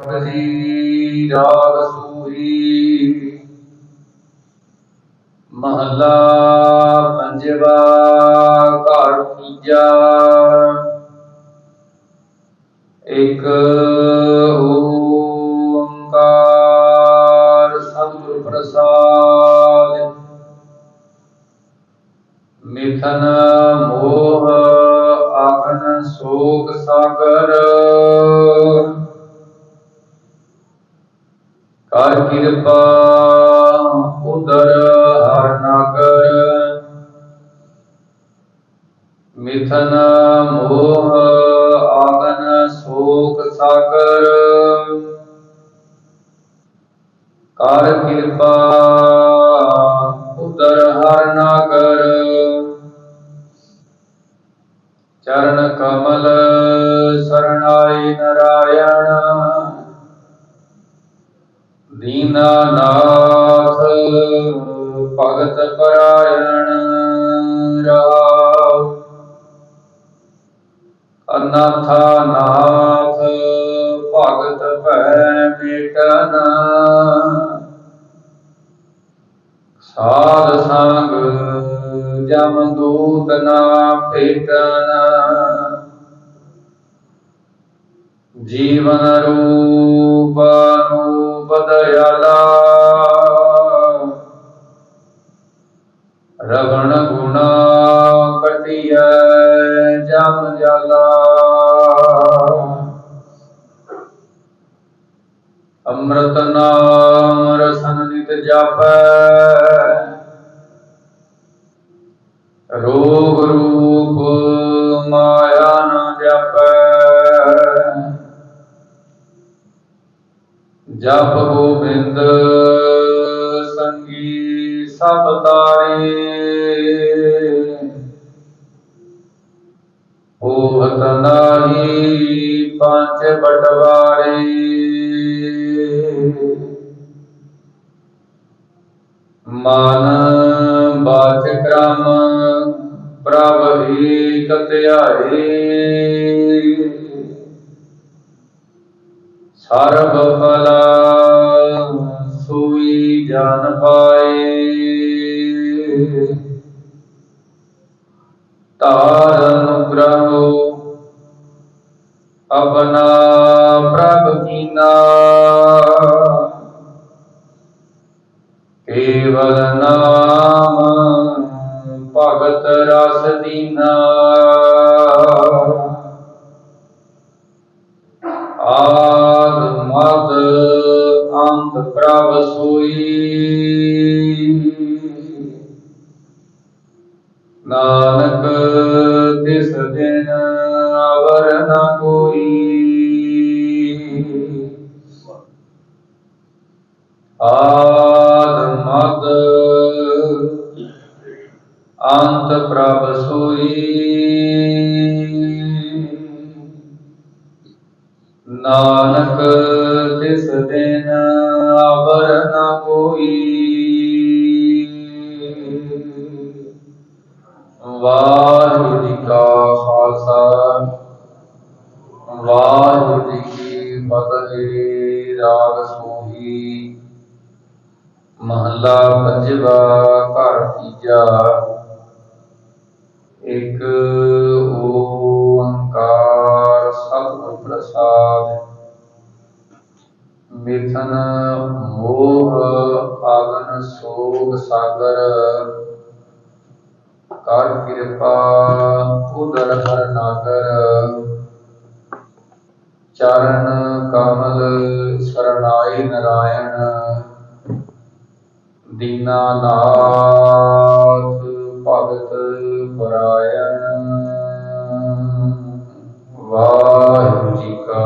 ਜੀ ਰਾਗ ਸੂਹੀ ਮਹੱਲਾ ਪੰਜਵਾ, ਘਰ ਤੀਜਾ। ਇੱਕ ਓੰਕਾਰ ਸਤਿਗੁਰ ਪ੍ਰਸਾਦ। ਮਿਥਨ ਮੋਹ ਆਗਨ ਸੋਗ ਸਾਗਰ। ਕਰ ਕਿਰਪਾ, ਉਦਰ ਹਰ ਨਗਰ ਮਿਥਨ ਮੋਹ ਆਗਨ ਸੋਕ ਸਾਗਰ। ਕਰ ਕਿਰਪਾ, ਉਦਰ ਹਰ ਨਗਰ ਚਰਨ ਕਮਲ ਸਰਣਾਈ ਨਰਾਇਣ। ਦੀਨਾਨਾਥ, ਭਗਤ ਪਰਾਇਣ ਰਾਮ ਅਨਾਥਾ ਨਾਥ ਭਗਤ ਭੈ ਮਿਟਨ ਸਾਧ ਸੰਗ, ਜਮ ਦੂਤ ਨਾ ਭੇਟਨ। ਜੀਵਨ ਰੂਪ ਰੂਪ ਦਇਆਲਾ ਰਵਣ ਗੁਣਾ ਕਟਿਐ ਜਮ ਜਾਲਾ। ਅੰਮ੍ਰਿਤ ਨਾਮ ਰਸਨ ਨਿਤ ਜਾਪੈ। ਰੋਗ ਰੂਪ ਮਾਇਆ ਨਾ ਜਾਪੈ। ਜਪ ਗੋਬਿੰਦ ਸੰਗੀ ਸਭ ਤਾਰੇ ਹੋਵਤ ਨਾਹੀ ਪੰਜ ਬਟਵਾਰੇ। ਮਨ ਬਾਚ ਕ੍ਰਮ ਪ੍ਰਭ ਏਕ ਧਿਆਏ। ਸਰਬ ਭਲਾ ਸੋਈ ਜਾਣ ਪਾਏ। ਪ੍ਰਭ ਕੀਨਾ ਕੇਵਲ ਨਾਮ ਭਗਤ ਰਸ ਦੀਨਾ ਆਦ ਮਦ ਅੰਤ ਪ੍ਰਭ ਸੋਈ ਨਾ ਆਦ ਮਦ ਅੰਤ ਪ੍ਰਭ ਸੋਈ। ਨਾਨਕ, ਤਿਸ ਦਿਨ ਅਵਰ ਨ ਕੋਈ। ਵਾਹਿਗੁਰੂ ਜੀ ਕਾ ਖਾਲਸਾ, ਵਾਹਿਗੁਰੂ ਜੀ ਕੀ ਫਤਿਹ, ਰਾਗ ਸੋਹੀ। ਮਹੱਲਾ ਪੰਜਵਾ, ਘਰ ਤੀਜਾ। ਇੱਕ ਓੰਕਾਰ ਸਤਿਗੁਰ ਪ੍ਰਸਾਦ ਮਿਥਨ ਮੋਹ ਆਗਨ ਸੋਗ ਸਾਗਰ। ਕਰ ਕਿਰਪਾ ਉਦਰ ਹਰ ਨਾਗਰ। ਚਰਨ ਦੀਨਾਨਾਥ ਭਗਤ ਪਰਾਇਣ। ਵਾਹਿਗੁਰੂ ਜੀ ਕਾ